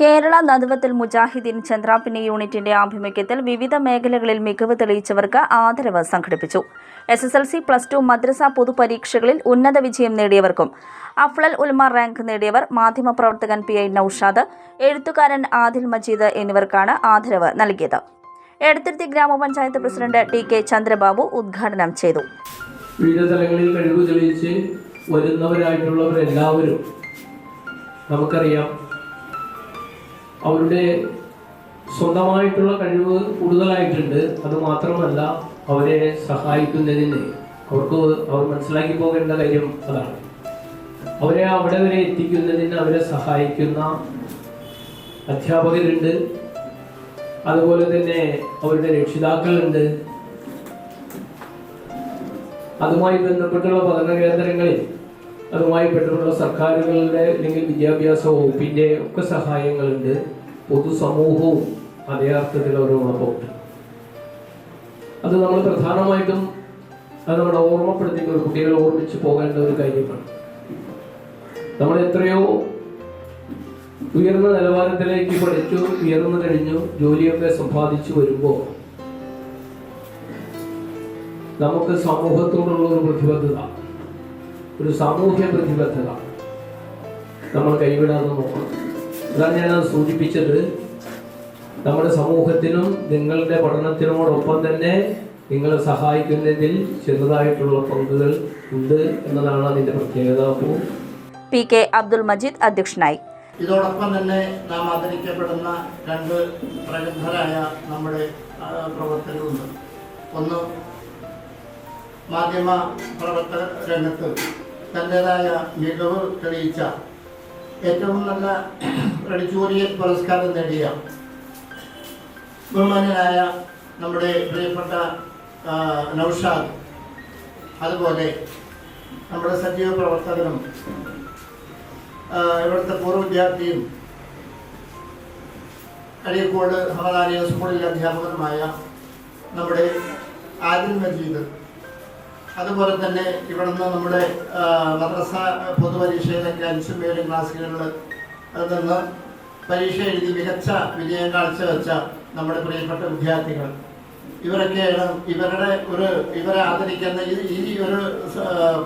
കേരള നദുവത്തിൽ മുജാഹിദ്ദീൻ ചന്ദ്രാപിന്നി യൂണിറ്റിന്റെ ആഭിമുഖ്യത്തിൽ വിവിധ മേഖലകളിൽ മികവ് തെളിയിച്ചവർക്ക് ആദരവ് സംഘടിപ്പിച്ചു. S S L C plus two മദ്രസ പൊതുപരീക്ഷകളിൽ ഉന്നത വിജയം നേടിയവർക്കും അഫ്ലൽ ഉൽമ റാങ്ക് നേടിയവർ മാധ്യമപ്രവർത്തകൻ പി ഐ നൌഷാദ് എഴുത്തുകാരൻ ആദിൽ മജീദ് എന്നിവർക്കാണ് ആദരവ് നൽകിയത്. എടത്തിരുത്തി ഗ്രാമപഞ്ചായത്ത് പ്രസിഡന്റ് ടി കെ ചന്ദ്രബാബു ഉദ്ഘാടനം ചെയ്തു. വിവിധ തലങ്ങളിൽ നമുക്കറിയാം അവരുടെ സ്വന്തമായിട്ടുള്ള കഴിവ് കൂടുതലായിട്ടുണ്ട്. അത് മാത്രമല്ല അവരെ സഹായിക്കുന്നതിന്. അവർക്ക് അവർ മനസ്സിലാക്കി പോകേണ്ട കാര്യം അതാണ്. അവരെ അവിടെ വരെ എത്തിക്കുന്നതിന് അവരെ സഹായിക്കുന്ന അധ്യാപകരുണ്ട്. അതുപോലെ തന്നെ അവരുടെ രക്ഷിതാക്കളുണ്ട്. അതുമായി ബന്ധപ്പെട്ടുള്ള പഠന കേന്ദ്രങ്ങളിൽ അതുമായി ബന്ധപ്പെട്ട സർക്കാരുകളുടെ അല്ലെങ്കിൽ വിദ്യാഭ്യാസ വകുപ്പിന്റെ ഒക്കെ സഹായങ്ങളുണ്ട്. പൊതുസമൂഹവും അതേ അർത്ഥത്തിൽ ഉണ്ട്. അത് നമ്മൾ പ്രധാനമായിട്ടും അത് നമ്മുടെ ഒരു കുട്ടികളെ ഓർമ്മിച്ച് പോകേണ്ട ഒരു കാര്യമാണ്. നമ്മൾ എത്രയോ ഉയർന്ന നിലവാരത്തിലേക്ക് പഠിച്ചു ഉയർന്നു കഴിഞ്ഞു ജോലിയൊക്കെ സമ്പാദിച്ചു വരുമ്പോൾ നമുക്ക് സമൂഹത്തോടുള്ള ഒരു പ്രതിബദ്ധത ഒരു സാമൂഹ്യ പ്രതിബദ്ധത നമ്മൾ കൈവിടാതെ നോക്കണം. അതാണ് ഞാനത് സൂചിപ്പിച്ചത്. നമ്മുടെ സമൂഹത്തിനും നിങ്ങളുടെ പഠനത്തിനോടൊപ്പം തന്നെ നിങ്ങളെ സഹായിക്കുന്നതിൽ ചെറുതായിട്ടുള്ള പങ്കുകൾ ഉണ്ട് എന്നതാണ് അതിന്റെ പ്രത്യേകത. അപ്പോൾ പി കെ അബ്ദുൽ മജീദ് അധ്യക്ഷനായി. ഇതോടൊപ്പം തന്നെ നാം ആദരിക്കപ്പെടുന്ന രണ്ട് പ്രഗത്ഭരായ നമ്മുടെ പ്രവർത്തകരുണ്ട്. ഒന്ന് മാധ്യമ പ്രവർത്തക രംഗത്ത് തന്റെതായ മികവ് തെളിയിച്ച ഏറ്റവും നല്ല എഡിറ്റോറിയൽ പുരസ്കാരം നേടിയ ബഹുമാനനായ നമ്മുടെ പ്രിയപ്പെട്ട നൌഷാദ്. അതുപോലെ നമ്മുടെ സജീവ പ്രവർത്തകനും ഇവിടുത്തെ പൂർവ വിദ്യാർത്ഥിയും അഴീക്കോട് ഹമദാനിയ സ്കൂളിലെ അധ്യാപകനുമായ നമ്മുടെ ആദിൽ മജീദ് അതുപോലെ തന്നെ ഇവിടുന്ന് നമ്മുടെ മദ്രസ പൊതുപരീക്ഷയിലൊക്കെ അഞ്ചും ഏഴും ക്ലാസ്സുകളിൽ നിന്ന് പരീക്ഷ എഴുതി മികച്ച വിജയം കാഴ്ചവെച്ച നമ്മുടെ പ്രിയപ്പെട്ട വിദ്യാർത്ഥികൾ ഇവരൊക്കെയാണ് ഇവരുടെ ഒരു ഇവരെ ആദരിക്കുന്ന ഈ ഒരു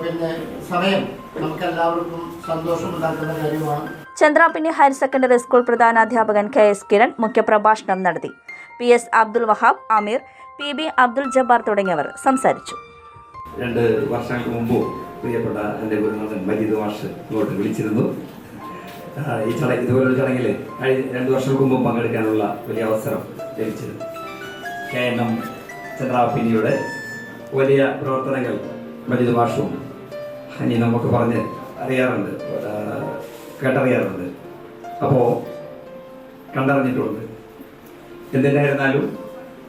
പിന്നെ സമയം നമുക്കെല്ലാവർക്കും സന്തോഷമുണ്ടാക്കുന്ന കാര്യമാണ്. ചന്ദ്രാപിന്നി ഹയർ സെക്കൻഡറി സ്കൂൾ പ്രധാനാധ്യാപകൻ കെ എസ് കിരൺ മുഖ്യപ്രഭാഷണം നടത്തി. P S Abdul Wahab Ameer P B Abdul Jabbar തുടങ്ങിയവർ സംസാരിച്ചു. രണ്ട് വർഷങ്ങൾക്ക് മുമ്പ് പ്രിയപ്പെട്ട എന്റെ ഗുരുനാഥൻ മജീദ് മാഷ് ഇങ്ങോട്ട് വിളിച്ചിരുന്നു. ഈ ചടങ്ങ് ഇതുപോലൊരു ചടങ്ങിൽ രണ്ട് വർഷങ്ങൾക്ക് മുമ്പ് പങ്കെടുക്കാനുള്ള വലിയ അവസരം ലഭിച്ചിരുന്നു. കെ എൻ എം ചന്ദ്രാഫിനിയുടെ വലിയ പ്രവർത്തനങ്ങൾ മജീദ് മാഷും ഹനി നമുക്ക് പറഞ്ഞ് അറിയാറുണ്ട്. കേട്ടറിയാറുണ്ട്. അപ്പോൾ കണ്ടറിഞ്ഞിട്ടുണ്ട്. എന്തിനായിരുന്നാലും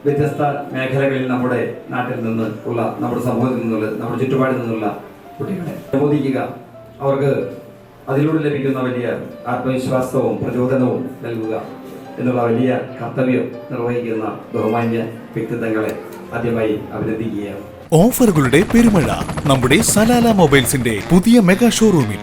വ്യത്യസ്ത മേഖലകളിൽ നമ്മുടെ നാട്ടിൽ നിന്ന് ഉള്ള നമ്മുടെ സമൂഹത്തിൽ നിന്നുള്ള നമ്മുടെ ചുറ്റുപാടിൽ നിന്നുള്ള കുട്ടികളെ പ്രബോധിക്കുക. അവർക്ക് അതിലൂടെ ലഭിക്കുന്ന വലിയ ആത്മവിശ്വാസവും പ്രചോദനവും നൽകുക എന്നുള്ള വലിയ കർത്തവ്യം നിർവഹിക്കുന്ന ബഹുമാന്യ വ്യക്തിത്വങ്ങളെ ആദ്യമായി അഭിനന്ദിക്കുകയാണ്. ഓഫറുകളുടെ പെരുമഴ നമ്മുടെ സലാല മൊബൈൽസിന്റെ പുതിയ മെഗാ ഷോറൂമിൽ.